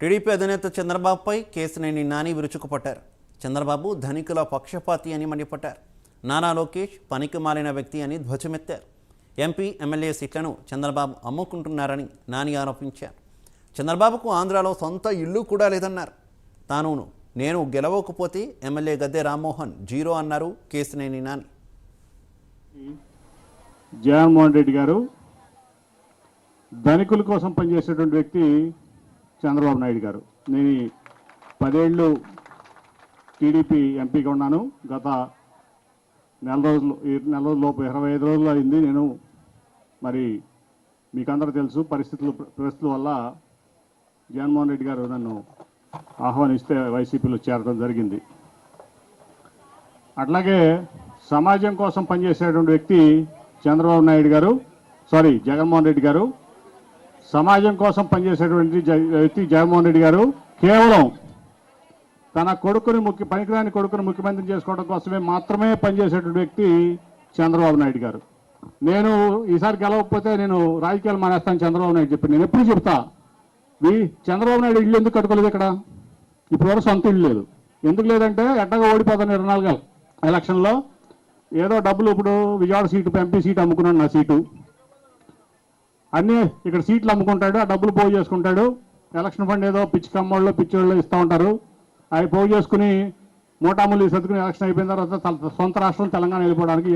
TDP అధినేత చంద్రబాబుపై కేసునేని నాని విరుచుకుపట్టారు. చంద్రబాబు ధనికుల పక్షపాతి అని మండిపట్టారు నానా లోకేష్ పనికి మాలిన వ్యక్తి అని ధ్వజమెత్తారు. ఎంపీ ఎమ్మెల్యే సీట్లను చంద్రబాబు అమ్ముకుంటున్నారని నాని ఆరోపించారు. చంద్రబాబుకు ఆంధ్రాలో సొంత ఇల్లు కూడా లేదన్నారు. తాను నేను గెలవకపోతే ఎమ్మెల్యే గద్దె రామ్మోహన్ జీరో అన్నారు కేసునేని నాని. జగన్మోహన్ రెడ్డి గారు ధనికుల కోసం పనిచేసేటువంటి వ్యక్తి చంద్రబాబు నాయుడు గారు. నేను పదేళ్ళు టీడీపీ ఎంపీగా ఉన్నాను. గత నెల రోజులు ఈ నెల రోజులలోపు ఇరవై ఐదు రోజులు అయింది. నేను మరి మీకందరూ తెలుసు పరిస్థితులు పరిస్థితుల వల్ల జగన్మోహన్ రెడ్డి గారు నన్ను ఆహ్వానిస్తే వైసీపీలో చేరడం జరిగింది. అట్లాగే సమాజం కోసం పనిచేసేటువంటి వ్యక్తి చంద్రబాబు నాయుడు గారు సారీ జగన్మోహన్ రెడ్డి గారు. సమాజం కోసం పనిచేసేటువంటి జ- వ్యక్తి జగన్మోహన్ రెడ్డి గారు కేవలం తన కొడుకుని ముఖ్య పనికిరాని కొడుకుని ముఖ్యమంత్రి చేసుకోవడం కోసమే మాత్రమే పనిచేసేటువంటి వ్యక్తి చంద్రబాబు నాయుడు గారు. నేను ఈసారి గెలవకపోతే నేను రాజకీయాలు మానేస్తాను చంద్రబాబు నాయుడు చెప్పి. నేను ఎప్పుడు చెప్తా మీ చంద్రబాబు నాయుడు ఇల్లు ఎందుకు కట్టుకోలేదు ఇక్కడ? ఇప్పుడు సొంత ఇల్లు లేదు. ఎందుకు లేదంటే ఎట్టగా ఓడిపోతాను ఇరవై నాలుగు ఎలక్షన్లో. ఏదో డబ్బులు ఇప్పుడు విజయవాడ సీటు ఎంపీ సీటు అమ్ముకున్నాను నా సీటు. అన్నీ ఇక్కడ సీట్లు అమ్ముకుంటాడు ఆ డబ్బులు పోగు చేసుకుంటాడు. ఎలక్షన్ ఫండ్ ఏదో పిచ్చి కమ్మోళ్ళు పిచ్చోళ్ళు ఇస్తూ ఉంటారు. అవి పోగు చేసుకుని మూటాములు సర్దుకుని ఎలక్షన్ అయిపోయిన తర్వాత సొంత రాష్ట్రం తెలంగాణ వెళ్ళిపోవడానికి